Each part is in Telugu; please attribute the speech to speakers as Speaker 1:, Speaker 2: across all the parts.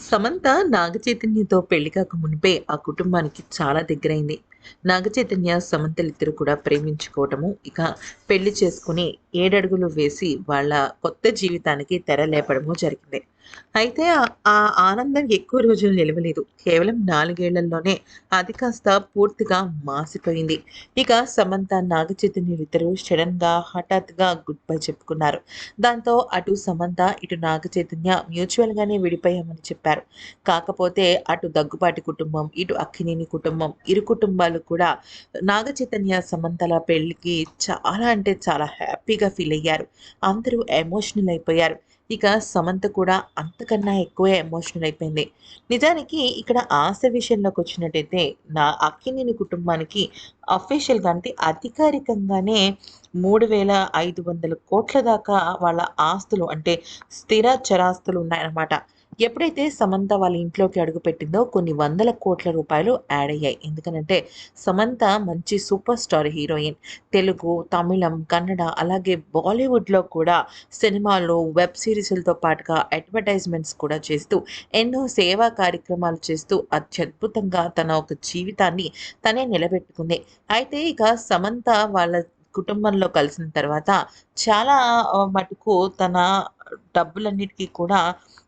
Speaker 1: సమంత నాగచైతన్యతో పెళ్ళి కాక మునిపే ఆ కుటుంబానికి చాలా దగ్గరైంది. నాగచైతన్య సమంతలిద్దరు కూడా ప్రేమించుకోవటము. ఇక పెళ్ళి చేసుకుని ఏడడుగులు వేసి వాళ్ళ కొత్త జీవితానికి తెర లేపడము జరిగింది. అయితే ఆ- ఆనందం ఎక్కువ రోజులు నిలవలేదు. కేవలం నాలుగేళ్ళలోనే అది కాస్త పూర్తిగా మాసిపోయింది. ఇక సమంత నాగచైతన్యులిద్దరూ సడన్గా హఠాత్తుగా గుడ్ బై చెప్పుకున్నారు. దాంతో అటు సమంత ఇటు నాగచైతన్య మ్యూచువల్ గానే విడిపోయామని చెప్పారు. కాకపోతే అటు దగ్గుబాటి కుటుంబం ఇటు అక్కినేని కుటుంబం ఇరు కుటుంబాలు కూడా నాగచైతన్య సమంతల పెళ్ళికి చాలా అంటే చాలా హ్యాపీగా ఫీల్ అయ్యారు. అందరూ ఎమోషనల్ అయిపోయారు. ఇక సమంత కూడా అంతకన్నా ఎక్కువే ఎమోషనల్ అయిపోయింది. నిజానికి ఇక్కడ ఆశ విషయంలోకి వచ్చినట్టయితే నా అక్కినేని కుటుంబానికి అఫీషియల్గా అంటే అధికారికంగానే మూడు వేల ఐదు వందల కోట్ల దాకా వాళ్ళ ఆస్తులు అంటే స్థిర చరాస్తులు ఉన్నాయన్నమాట. ఎప్పుడైతే సమంత వాళ్ళ ఇంట్లోకి అడుగుపెట్టిందో కొన్ని వందల కోట్ల రూపాయలు యాడ్ అయ్యాయి. ఎందుకనంటే సమంత మంచి సూపర్ స్టార్ హీరోయిన్. తెలుగు తమిళం కన్నడ అలాగే బాలీవుడ్లో కూడా సినిమాలు వెబ్ సిరీస్లతో పాటుగా అడ్వర్టైజ్మెంట్స్ కూడా చేస్తూ ఎన్నో సేవా కార్యక్రమాలు చేస్తూ అత్యద్భుతంగా తన ఒక జీవితాన్ని తనే నిలబెట్టుకుంది. అయితే ఇక సమంత వాళ్ళ కుటుంబంలో కలిసిన తర్వాత చాలా మటుకు తన డబ్బులన్నిటికీ కూడా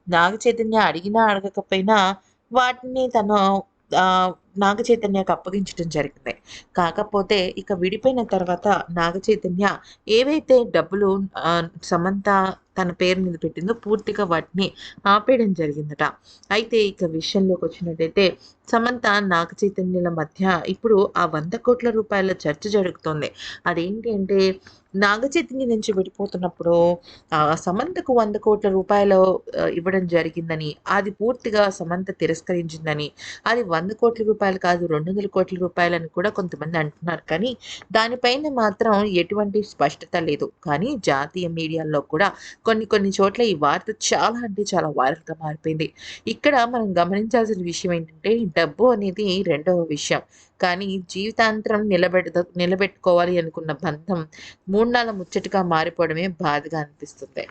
Speaker 1: నాగ చైతన్య అడిగినా అడగకపోయినా వాటిని తను నాగ చైతన్యకు అప్పగించడం జరిగింది. కాకపోతే ఇక విడిపోయిన తర్వాత నాగ చైతన్య ఏవైతే డబ్బులు సమంత తన పేరు మీద పెట్టిందో పూర్తిగా వాటిని ఆపేయడం జరిగిందట. అయితే ఇక విషయంలోకి వచ్చినట్టయితే సమంత నాగ చైతన్యుల మధ్య ఇప్పుడు ఆ వంద కోట్ల రూపాయల చర్చ జరుగుతోంది. అదేంటి అంటే నాగ చైతన్య నుంచి విడిపోతున్నప్పుడు సమంతకు వంద కోట్ల రూపాయలు ఇవ్వడం జరిగిందని అది పూర్తిగా సమంత తిరస్కరించిందని అది వంద కోట్ల రూపాయలు కాదు రెండు వందల కోట్ల రూపాయలు అని కూడా కొంతమంది అంటున్నారు. కానీ దానిపైన మాత్రం ఎటువంటి స్పష్టత లేదు. కానీ జాతీయ మీడియాల్లో కూడా కొన్ని కొన్ని చోట్ల ఈ వార్త చాలా అంటే చాలా వైరల్గా మారిపోయింది. ఇక్కడ మనం గమనించాల్సిన విషయం ఏంటంటే డబ్బు అనేది రెండవ విషయం. కానీ జీవితాంతరం నిలబెట్ట నిలబెట్టుకోవాలి అనుకున్న బంధం మూడు నాళ్ళ ముచ్చటగా మారిపోవడమే బాధగా అనిపిస్తుంది.